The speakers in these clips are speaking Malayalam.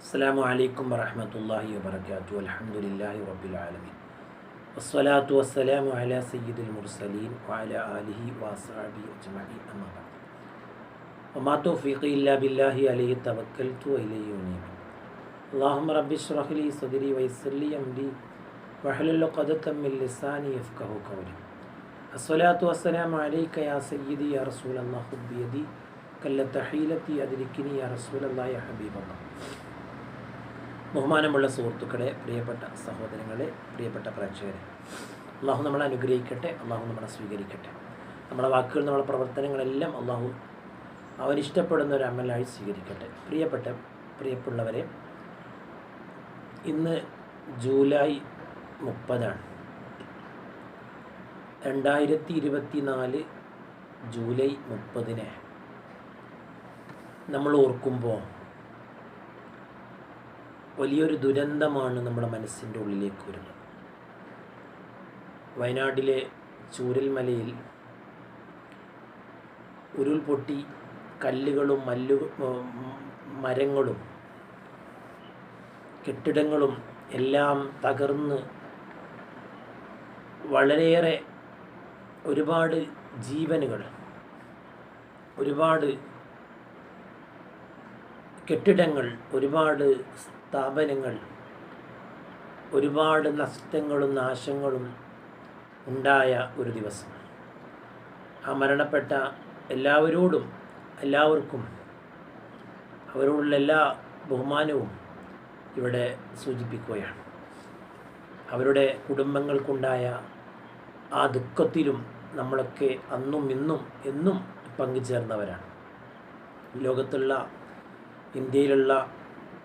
അസ്സാം വലൈക്കും വറഹമത്തല്ലാഹി വാബർക്കാത്തു അലഹമുല്ലാഹി റബുലാലമീൻ വസ്സലാത്തു വസ്സലാം അല സയ്യിദുൽ മുർസലീൻ വാല അലിഹി വാസാബി അജ്മഹി അമ്മാബാദ് ഒമാ തോഫീഖ് ഇല്ലാ ബില്ലാഹി അലൈഹി തവക്കൽ തു അലൈയുനീമ അള്ളാഹും റബ്ബി ഷ്റഹ്ലി സദരി വൈസല്ലി അംരി വഹലുല്ല ഖദത്തമ്മിൽ ലിസാനി യഫ്ഖഹു ഖൗലി. അസ്സലാത്തു വസ്സലാം അലൈക യാ സയ്യിദി യാ റസൂലല്ലാഹ് ഹുബ്ബിയദി കല്ലത്തഹീലത്തി അതിരിക്കിനി യാ റസൂലല്ലാഹി ഹബീബല്ലാഹ്. ബഹുമാനമുള്ള സുഹൃത്തുക്കളെ പ്രിയപ്പെട്ട സഹോദരങ്ങളെ പ്രിയപ്പെട്ട പ്രേക്ഷകരെ. അള്ളാഹു നമ്മളെ അനുഗ്രഹിക്കട്ടെ അള്ളാഹു നമ്മളെ സ്വീകരിക്കട്ടെ. നമ്മുടെ വാക്കുകൾ നമ്മുടെ പ്രവർത്തനങ്ങളെല്ലാം അള്ളാഹു അവനിഷ്ടപ്പെടുന്ന ഒരു അമലായി സ്വീകരിക്കട്ടെ. പ്രിയപ്പെട്ട പ്രിയപ്പെട്ടവരെ ഇന്ന് ജൂലൈ മുപ്പതാണ്. രണ്ടായിരത്തി ഇരുപത്തി നാല് ജൂലൈ മുപ്പതിന് നമ്മൾ ഓർക്കുമ്പോൾ വലിയൊരു ദുരന്തമാണ് നമ്മുടെ മനസ്സിന്റെ ഉള്ളിലേക്ക് വരുന്നത്. വയനാട്ടിലെ ചൂരൽമലയിൽ ഉരുൾപൊട്ടി കല്ലുകളും മല്ലു മരങ്ങളും കെട്ടിടങ്ങളും എല്ലാം തകർന്ന് വളരെയേറെ ഒരുപാട് ജീവനുകൾ ഒരുപാട് കെട്ടിടങ്ങൾ ഒരുപാട് സ്ഥാപനങ്ങൾ ഒരുപാട് നഷ്ടങ്ങളും നാശങ്ങളും ഉണ്ടായ ഒരു ദിവസം. ആ മരണപ്പെട്ട എല്ലാവരോടും എല്ലാവർക്കും അവരോടുള്ള എല്ലാ ബഹുമാനവും ഇവിടെ സൂചിപ്പിക്കുകയാണ്. അവരുടെ കുടുംബങ്ങൾക്കുണ്ടായ ആ ദുഃഖത്തിലും നമ്മളൊക്കെ അന്നും ഇന്നും എന്നും പങ്കുചേർന്നവരാണ്. ലോകത്തുള്ള ഇന്ത്യയിലുള്ള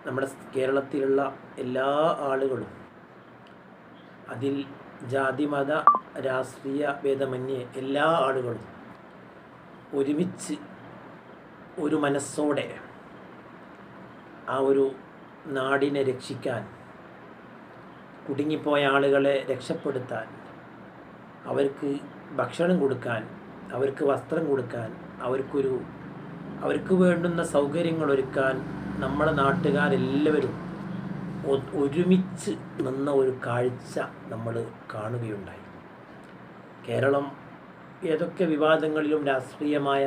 നമ്മുടെ കേരളത്തിലുള്ള എല്ലാ ആളുകളും അതിൽ ജാതി മത രാഷ്ട്രീയ ഭേദമന്യേ എല്ലാ ആളുകളും ഒരുമിച്ച് ഒരു മനസ്സോടെ ആ ഒരു നാടിനെ രക്ഷിക്കാൻ കുടുങ്ങിപ്പോയ ആളുകളെ രക്ഷപ്പെടുത്താൻ അവർക്ക് ഭക്ഷണം കൊടുക്കാൻ അവർക്ക് വസ്ത്രം കൊടുക്കാൻ അവർക്കൊരു അവർക്ക് വേണ്ടുന്ന സൗകര്യങ്ങൾ ഒരുക്കാൻ നമ്മുടെ നാട്ടുകാരെല്ലാവരും ഒരുമിച്ച് നിന്ന ഒരു കാഴ്ച നമ്മൾ കാണുകയുണ്ടായി. കേരളം ഏതൊക്കെ വിവാദങ്ങളിലും രാഷ്ട്രീയമായ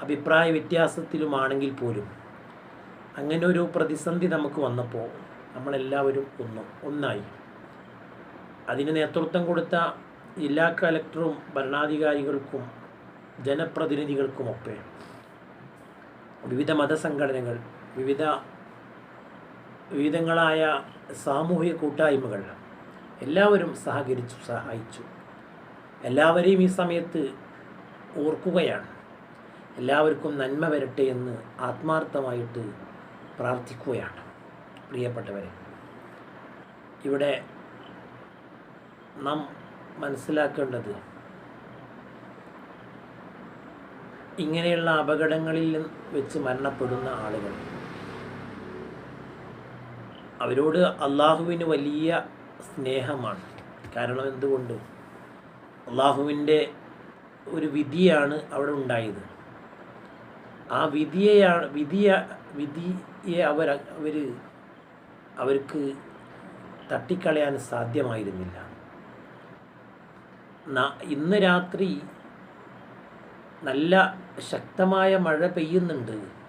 അഭിപ്രായ വ്യത്യാസത്തിലുമാണെങ്കിൽ പോലും അങ്ങനെ ഒരു പ്രതിസന്ധി നമുക്ക് വന്നപ്പോൾ നമ്മളെല്ലാവരും ഒന്ന് ഒന്നായി. അതിന് നേതൃത്വം കൊടുത്ത ജില്ലാ കലക്ടറും ഭരണാധികാരികൾക്കും ജനപ്രതിനിധികൾക്കുമൊക്കെ വിവിധ മതസംഘടനകൾ വിവിധ വിവിധങ്ങളായ സാമൂഹിക കൂട്ടായ്മകൾ എല്ലാവരും സഹകരിച്ചു സഹായിച്ചു. എല്ലാവരെയും ഈ സമയത്ത് ഓർക്കുകയാണ്. എല്ലാവർക്കും നന്മ വരട്ടെ എന്ന് ആത്മാർത്ഥമായിട്ട് പ്രാർത്ഥിക്കുകയാണ്. പ്രിയപ്പെട്ടവരെ ഇവിടെ നാം മനസ്സിലാക്കേണ്ടത് ഇങ്ങനെയുള്ള അപകടങ്ങളിൽ വെച്ച് മരണപ്പെടുന്ന ആളുകൾ അവരോട് അള്ളാഹുവിന് വലിയ സ്നേഹമാണ്. കാരണം എന്തുകൊണ്ട്? അള്ളാഹുവിന്റെ ഒരു വിധിയാണ് അവിടെ ഉണ്ടായത്. ആ വിധിയെയാണ് വിധിയ വിധിയെ അവർ അവർ അവർക്ക് തട്ടിക്കളയാൻ സാധ്യമായിരുന്നില്ല. ഇന്ന് രാത്രി നല്ല ശക്തമായ മഴ പെയ്യുന്നുണ്ട്.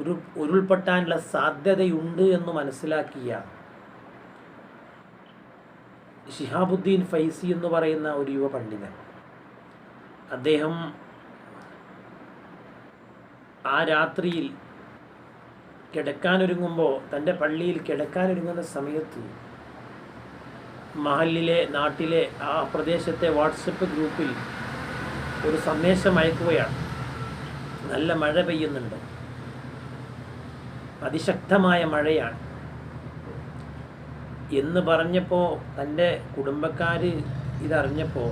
ഒരു ഉരുൾപൊട്ടാനുള്ള സാധ്യതയുണ്ട് എന്ന് മനസ്സിലാക്കിയ ഷിഹാബുദ്ദീൻ ഫൈസി എന്ന് പറയുന്ന ഒരു യുവ പണ്ഡിതൻ. അദ്ദേഹം ആ രാത്രിയിൽ കിടക്കാനൊരുങ്ങുമ്പോൾ തന്റെ പള്ളിയിൽ കിടക്കാനൊരുങ്ങുന്ന സമയത്ത് മഹലിലെ നാട്ടിലെ ആ പ്രദേശത്തെ വാട്സപ്പ് ഗ്രൂപ്പിൽ ഒരു സന്ദേശം അയക്കുകയാണ്. നല്ല മഴ പെയ്യുന്നുണ്ട്. അതിശക്തമായ മഴയാണ്. എന്ന് പറഞ്ഞപ്പോൾ തന്റെ കുടുംബക്കാർ ഇതറിഞ്ഞപ്പോൾ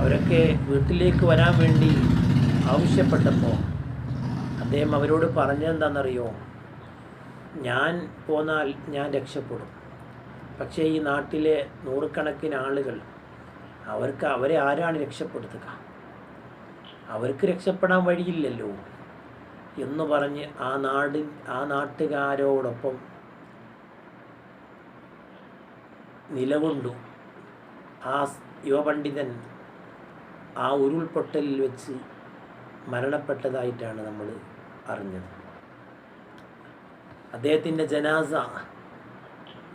അവരൊക്കെ വീട്ടിലേക്ക് വരാൻ വേണ്ടി ആവശ്യപ്പെട്ടപ്പോൾ അദ്ദേഹം അവരോട് പറഞ്ഞതെന്താണെന്നറിയോ ഞാൻ പോന്നാൽ ഞാൻ രക്ഷപ്പെടും. പക്ഷേ ഈ നാട്ടിലെ നൂറുകണക്കിന് ആളുകൾ അവർക്ക് അവരെ ആരാണ് രക്ഷപ്പെടുത്തുക? അവർക്ക് രക്ഷപ്പെടാൻ വഴിയില്ലല്ലോ. എന്ന് പറഞ്ഞ് ആ നാടി ആ നാട്ടുകാരോടൊപ്പം നിലകൊണ്ടു. ആ യുവപണ്ഡിതൻ ആ ഉരുൾപൊട്ടലിൽ വെച്ച് മരണപ്പെട്ടതായിട്ടാണ് നമ്മൾ അറിഞ്ഞത്. അദ്ദേഹത്തിന്റെ ജനാസ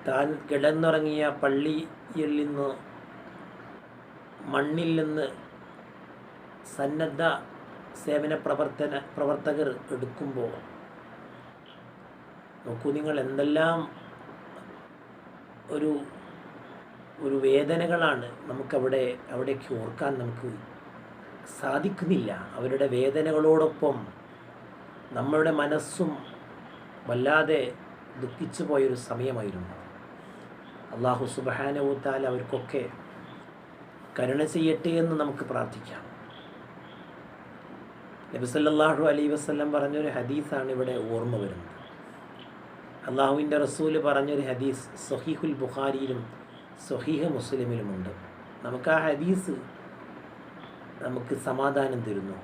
താൻ കിടന്നുറങ്ങിയ പള്ളിയിൽ നിന്ന് മണ്ണിൽ നിന്ന് സന്നദ്ധ സേവന പ്രവർത്തന പ്രവർത്തകർ എടുക്കുമ്പോൾ നോക്കൂ നിങ്ങൾ എന്തെല്ലാം ഒരു ഒരു വേദനകളാണ് നമുക്കവിടെ അവിടേക്ക് ഓർക്കാൻ നമുക്ക് സാധിക്കുന്നില്ല. അവരുടെ വേദനകളോടൊപ്പം നമ്മളുടെ മനസ്സും വല്ലാതെ ദുഃഖിച്ചു പോയൊരു സമയമായിരുന്നു. അള്ളാഹു സുബാനവുത്താൽ അവർക്കൊക്കെ കരുണ ചെയ്യട്ടെ എന്ന് നമുക്ക് പ്രാർത്ഥിക്കാം. നബിസല്ലാഹു അലൈ വസ്ലം പറഞ്ഞൊരു ഹദീസാണ് ഇവിടെ ഓർമ്മ വരുന്നത്. അള്ളാഹുവിന്റെ റസൂൽ പറഞ്ഞൊരു ഹദീസ് സൊഹീഹുൽ ബുഖാരിയിലും സൊഹീഹ മുസ്ലിമിലുമുണ്ട്. നമുക്ക് ആ ഹദീസ് നമുക്ക് സമാധാനം തരുന്നു.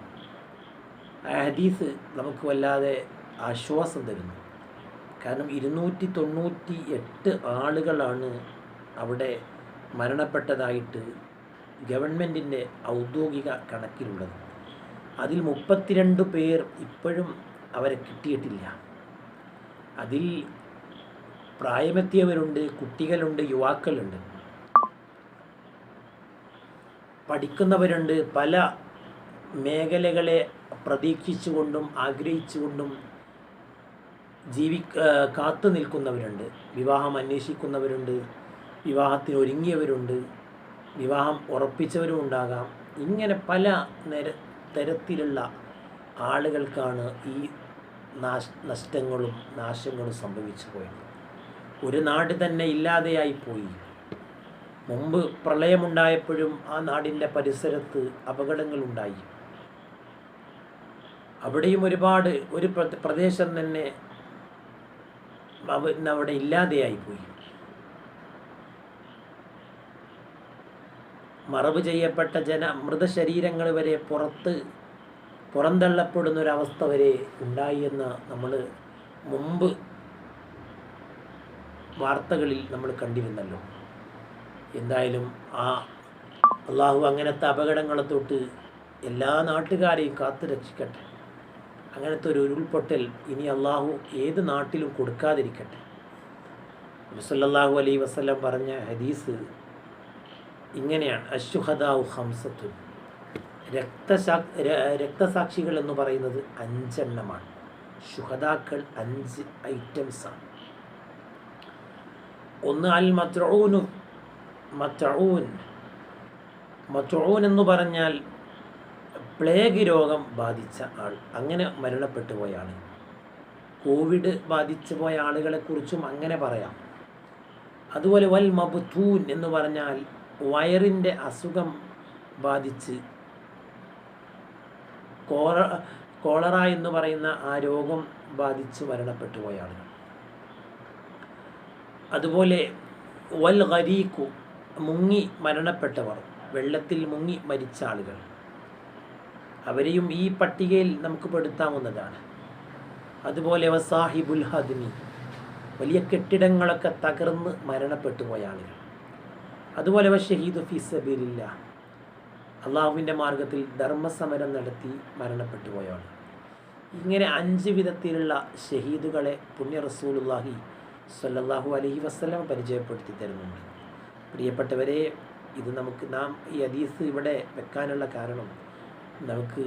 ആ ഹദീസ് നമുക്ക് വല്ലാതെ ആശ്വാസം തരുന്നു. കാരണം ഇരുന്നൂറ്റി തൊണ്ണൂറ്റി എട്ട് ആളുകളാണ് അവിടെ മരണപ്പെട്ടതായിട്ട് ഗവൺമെന്റിന്റെ ഔദ്യോഗിക കണക്കിലുള്ളത്. അതിൽ മുപ്പത്തിരണ്ട് പേർ ഇപ്പോഴും അവരെ കിട്ടിയിട്ടില്ല. അതിൽ പ്രായമെത്തിയവരുണ്ട് കുട്ടികളുണ്ട് യുവാക്കളുണ്ട്. പഠിക്കുന്നവരുണ്ട് പല മേഖലകളെ പ്രതീക്ഷിച്ചുകൊണ്ടും ആഗ്രഹിച്ചുകൊണ്ടും ജീവി കാത്തു നിൽക്കുന്നവരുണ്ട്. വിവാഹം അന്വേഷിക്കുന്നവരുണ്ട് വിവാഹത്തിന് ഒരുങ്ങിയവരുണ്ട് വിവാഹം ഉറപ്പിച്ചവരും ഉണ്ടാകാം ഇങ്ങനെ പല നിര തരത്തിലുള്ള ആളുകൾക്കാണ് ഈ നാശ നഷ്ടങ്ങളും നാശങ്ങളും സംഭവിച്ചു പോയത്. ഒരു നാട് തന്നെ ഇല്ലാതെയായി പോയി. മുമ്പ് പ്രളയമുണ്ടായപ്പോഴും ആ നാടിന്റെ പരിസരത്ത് അപകടങ്ങളുണ്ടായി. അവിടെയും ഒരുപാട് ഒരു പ്രദേശം തന്നെ അവിടെ ഇല്ലാതെയായി പോയി. മറവ് ചെയ്യപ്പെട്ട ജന മൃതശരീരങ്ങൾ വരെ പുറത്ത് പുറന്തള്ളപ്പെടുന്നൊരവസ്ഥ വരെ ഉണ്ടായി എന്ന് നമ്മൾ മുമ്പ് വാർത്തകളിൽ നമ്മൾ കണ്ടിരുന്നല്ലോ. എന്തായാലും ആ അള്ളാഹു അങ്ങനത്തെ അപകടങ്ങളെ തൊട്ട് എല്ലാ നാട്ടുകാരെയും കാത്തു രക്ഷിക്കട്ടെ. അങ്ങനത്തെ ഒരു ഉരുൾപൊട്ടൽ ഇനി അള്ളാഹു ഏത് നാട്ടിലും കൊടുക്കാതിരിക്കട്ടെ. മുസല്ലാഹു അലൈ വസ്ലം പറഞ്ഞ ഹദീസ് ഇങ്ങനെയാണ്. അശുഹദാവു ഹംസത്തു രക്തസാ രക്തസാക്ഷികൾ എന്ന് പറയുന്നത് അഞ്ചെണ്ണമാണ്. ശുഹദാക്കൾ അഞ്ച് ഐറ്റംസാണ്. ഒന്ന് അൽ മത്രൂനു മത്രൂൻ മത്രൂൻ എന്ന് പറഞ്ഞാൽ പ്ലേഗ് രോഗം ബാധിച്ച ആൾ. അങ്ങനെ മരണപ്പെട്ടു പോയ ആൾ കോവിഡ് ബാധിച്ചു പോയ ആളുകളെക്കുറിച്ചും അങ്ങനെ പറയാം. അതുപോലെ വൽ മബുത്തൂൻ എന്ന് പറഞ്ഞാൽ വയറിന്റെ അസുഖം ബാധിച്ച് കോറ കോളറ എന്ന് പറയുന്ന ആ രോഗം ബാധിച്ച് മരണപ്പെട്ടു പോയ ആളുകൾ. അതുപോലെ വൽ ഖരീഖു മുങ്ങി മരണപ്പെട്ടവർ വെള്ളത്തിൽ മുങ്ങി മരിച്ച ആളുകൾ. അവരെയും ഈ പട്ടികയിൽ നമുക്ക് പെടുത്താവുന്നതാണ്. അതുപോലെ വസാഹിബുൽ ഹദ്മി വലിയ കെട്ടിടങ്ങളൊക്കെ തകർന്ന് മരണപ്പെട്ടു പോയ ആളുകൾ. അതുപോലെ ഷഹീദ് ഫിസബിലില്ല അള്ളാഹുവിന്റെ മാർഗത്തിൽ ധർമ്മസമരം നടത്തി മരണപ്പെട്ടു പോയ ഇങ്ങനെ അഞ്ച് വിധത്തിലുള്ള ഷഹീദുകളെ പുണ്യ റസൂലുല്ലാഹി സല്ലാഹു അലഹി വസ്ലം പരിചയപ്പെടുത്തി തരുന്നുണ്ട്. പ്രിയപ്പെട്ടവരെ ഇത് നമുക്ക് നാം ഈ ഹദീസ് ഇവിടെ വെക്കാനുള്ള കാരണം നമുക്ക്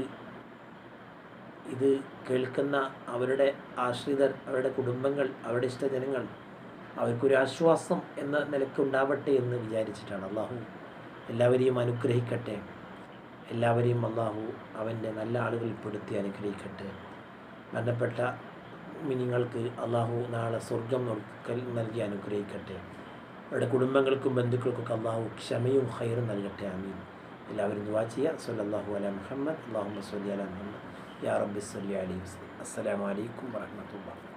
ഇത് കേൾക്കുന്ന അവരുടെ ആശ്രിതർ അവരുടെ കുടുംബങ്ങൾ അവരുടെ ഇഷ്ടജനങ്ങൾ അവർക്കൊരു ആശ്വാസം എന്ന നിലയ്ക്ക് ഉണ്ടാവട്ടെ എന്ന് വിചാരിച്ചിട്ടാണ് അള്ളാഹു എല്ലാവരെയും അനുഗ്രഹിക്കട്ടെ. എല്ലാവരെയും അള്ളാഹു അവന്റെ നല്ല ആളുകളിൽ പെടുത്തി അനുഗ്രഹിക്കട്ടെ. ബന്ധപ്പെട്ട മിനിങ്ങൾക്ക് അള്ളാഹു നാളെ സ്വർഗം നൽകി അനുഗ്രഹിക്കട്ടെ. അവരുടെ കുടുംബങ്ങൾക്കും ബന്ധുക്കൾക്കൊക്കെ അള്ളാഹു ക്ഷമയും ഹൈറും നൽകട്ടെ. ആമീൻ. എല്ലാവരും ദുവാ ചെയ്യുക സല്ലല്ലാഹു അല മുഹമ്മദ്. അള്ളാഹു മസ്ലി അല മുഹമ്മദ്. യാ റബ്ബി സല്ലി അലൈഹി വസല്ലം. അസ്സലാമു അലൈക്കും വറഹ്മത്തുള്ളാഹി